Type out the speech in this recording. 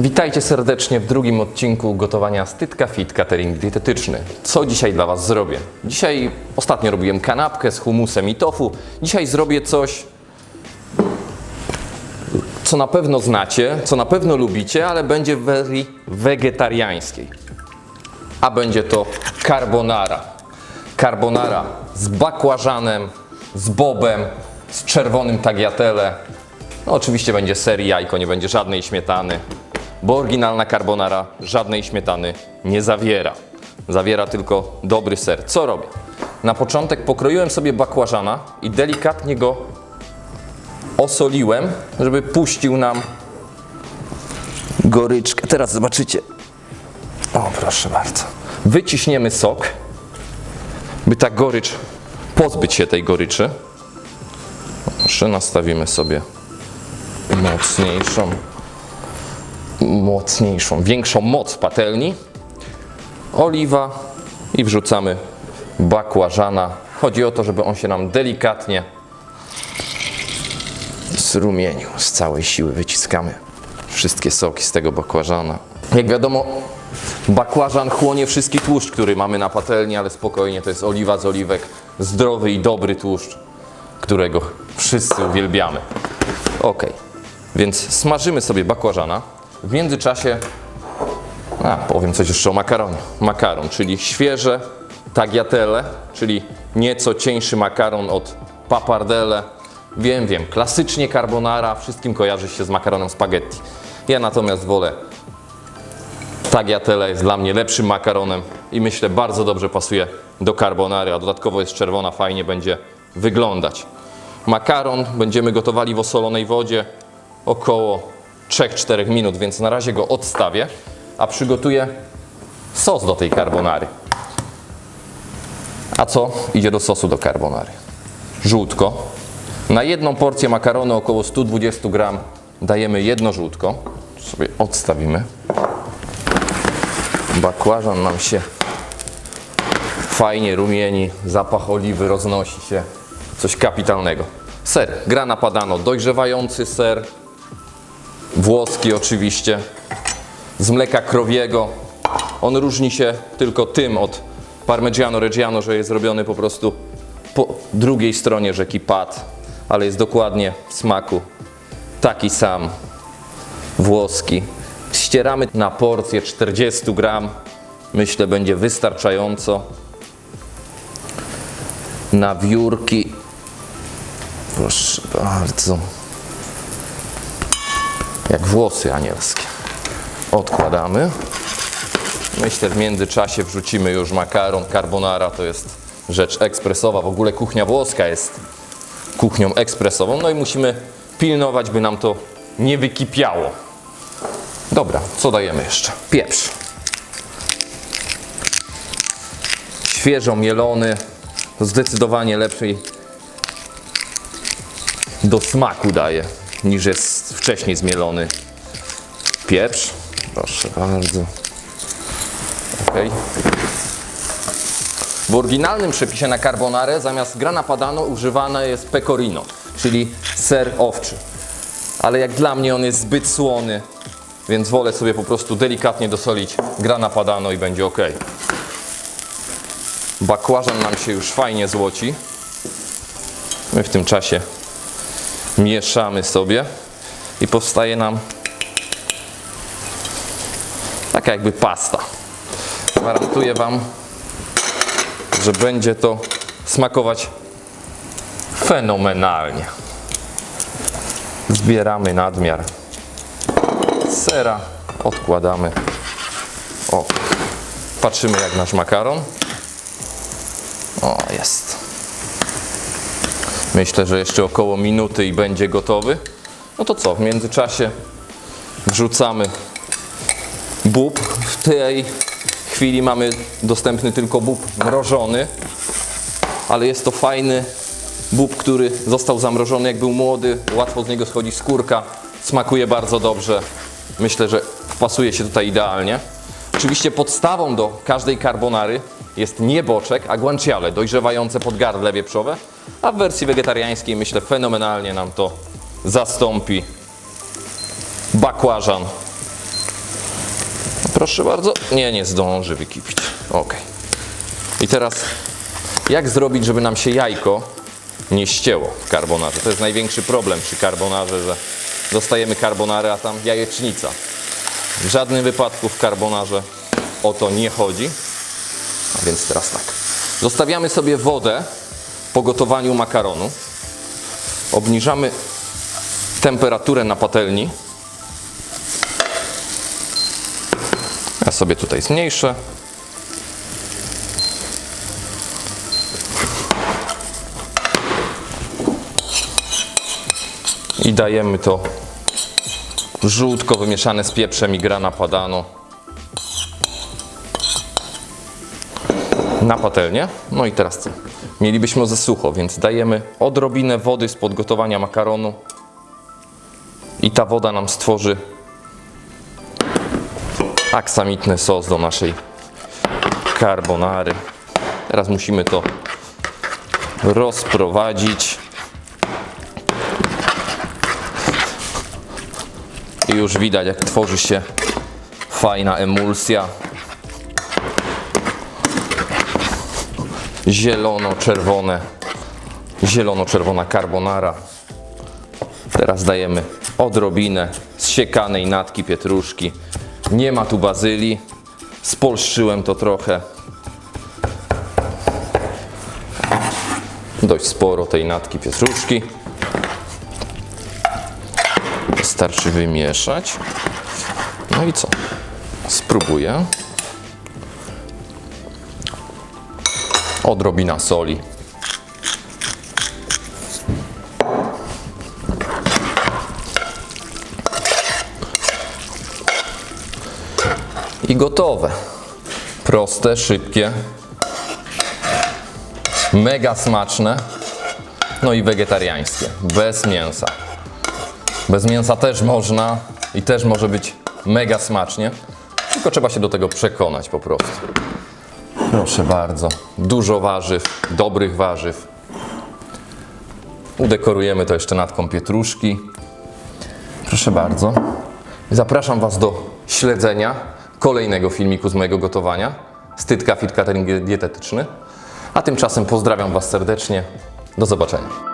Witajcie serdecznie w drugim odcinku gotowania Stytka Fit Catering Dietetyczny. Co dzisiaj dla Was zrobię? Dzisiaj ostatnio robiłem kanapkę z humusem i tofu. Dzisiaj zrobię coś, co na pewno znacie, co na pewno lubicie, ale będzie w wersji wegetariańskiej. A będzie to carbonara. Carbonara z bakłażanem, z bobem, z czerwonym tagliatelle. No, oczywiście będzie ser i jajko, nie będzie żadnej śmietany, bo oryginalna carbonara żadnej śmietany nie zawiera. Zawiera tylko dobry ser. Co robię? Na początek pokroiłem sobie bakłażana i delikatnie go osoliłem, żeby puścił nam goryczkę. Teraz zobaczycie. O, proszę bardzo. Wyciśniemy sok, by ta gorycz, pozbyć się tej goryczy. Proszę, nastawimy sobie mocniejszą, mocniejszą, większą moc patelni. Oliwa i wrzucamy bakłażana. Chodzi o to, żeby on się nam delikatnie zrumienił. Z całej siły wyciskamy wszystkie soki z tego bakłażana. Jak wiadomo, bakłażan chłonie wszystki tłuszcz, który mamy na patelni, ale spokojnie, to jest oliwa z oliwek. Zdrowy i dobry tłuszcz, którego wszyscy uwielbiamy. Ok, więc smażymy sobie bakłażana. W międzyczasie, a powiem coś jeszcze o makaronie. Makaron, czyli świeże tagliatelle, czyli nieco cieńszy makaron od papardelle. Wiem, wiem, klasycznie carbonara, wszystkim kojarzy się z makaronem spaghetti. Ja natomiast wolę tagliatelle, jest dla mnie lepszym makaronem i myślę bardzo dobrze pasuje do carbonary, a dodatkowo jest czerwona, fajnie będzie wyglądać. Makaron będziemy gotowali w osolonej wodzie około 3-4 minut, więc na razie go odstawię, a przygotuję sos do tej carbonary. A co idzie do sosu do carbonary? Żółtko. Na jedną porcję makaronu około 120 gram dajemy jedno żółtko. Sobie odstawimy. Bakłażan nam się fajnie rumieni, zapach oliwy roznosi się. Coś kapitalnego. Ser, grana padano, dojrzewający ser, włoski oczywiście, z mleka krowiego. On różni się tylko tym od Parmigiano Reggiano, że jest zrobiony po prostu po drugiej stronie rzeki Pat, ale jest dokładnie w smaku taki sam włoski. Ścieramy na porcję 40 gram. Myślę, będzie wystarczająco. Na wiórki. Proszę bardzo. Jak włosy anielskie. Odkładamy. Myślę, w międzyczasie wrzucimy już makaron. Carbonara to jest rzecz ekspresowa. W ogóle kuchnia włoska jest kuchnią ekspresową. No i musimy pilnować, by nam to nie wykipiało. Dobra, co dajemy jeszcze? Pieprz. Świeżo mielony, zdecydowanie lepszy do smaku daje niż jest wcześniej zmielony pieprz. Proszę bardzo. Ok. W oryginalnym przepisie na carbonarę zamiast grana padano używane jest pecorino, czyli ser owczy. Ale jak dla mnie on jest zbyt słony, więc wolę sobie po prostu delikatnie dosolić grana padano i będzie ok. Bakłażan nam się już fajnie złoci. My w tym czasie mieszamy sobie i powstaje nam taka jakby pasta. Gwarantuję Wam, że będzie to smakować fenomenalnie. Zbieramy nadmiar sera, odkładamy. O, patrzymy jak nasz makaron. O, jest. Myślę, że jeszcze około minuty i będzie gotowy. No to co, w międzyczasie wrzucamy bób. W tej chwili mamy dostępny tylko bób mrożony, ale jest to fajny bób, który został zamrożony jak był młody, łatwo z niego schodzi skórka, smakuje bardzo dobrze. Myślę, że wpasuje się tutaj idealnie. Oczywiście podstawą do każdej carbonary jest nie boczek, a guanciale, dojrzewające podgardle wieprzowe, a w wersji wegetariańskiej myślę fenomenalnie nam to zastąpi bakłażan Proszę bardzo. Nie, nie zdąży wykipić. Ok. I teraz, jak zrobić, żeby nam się jajko nie ścięło w karbonarze? To jest największy problem przy karbonarze, że dostajemy karbonarę, a tam jajecznica. W żadnym wypadku w karbonarze o to nie chodzi. A więc teraz tak. Zostawiamy sobie wodę po gotowaniu makaronu. Obniżamy temperaturę na patelni. Ja sobie tutaj zmniejszę. I dajemy to żółtko wymieszane z pieprzem i grana padano na patelnię. No i teraz co? Mielibyśmy za sucho, więc dajemy odrobinę wody z podgotowania makaronu i ta woda nam stworzy aksamitny sos do naszej carbonary. Teraz musimy to rozprowadzić. I już widać, jak tworzy się fajna emulsja. Zielono-czerwone, zielono-czerwona carbonara. Teraz dajemy odrobinę zsiekanej natki pietruszki. Nie ma tu bazylii. Spolszczyłem to trochę. Dość sporo tej natki pietruszki. Wystarczy wymieszać. No i co? Spróbuję. Odrobina soli. I gotowe. Proste, szybkie. Mega smaczne. No i wegetariańskie. Bez mięsa. Bez mięsa też można i też może być mega smacznie. Tylko trzeba się do tego przekonać po prostu. Proszę bardzo. Dużo warzyw, dobrych warzyw. Udekorujemy to jeszcze natką pietruszki. Proszę bardzo. Zapraszam Was do śledzenia kolejnego filmiku z mojego gotowania. Stytka Fit Catering Dietetyczny. A tymczasem pozdrawiam Was serdecznie. Do zobaczenia.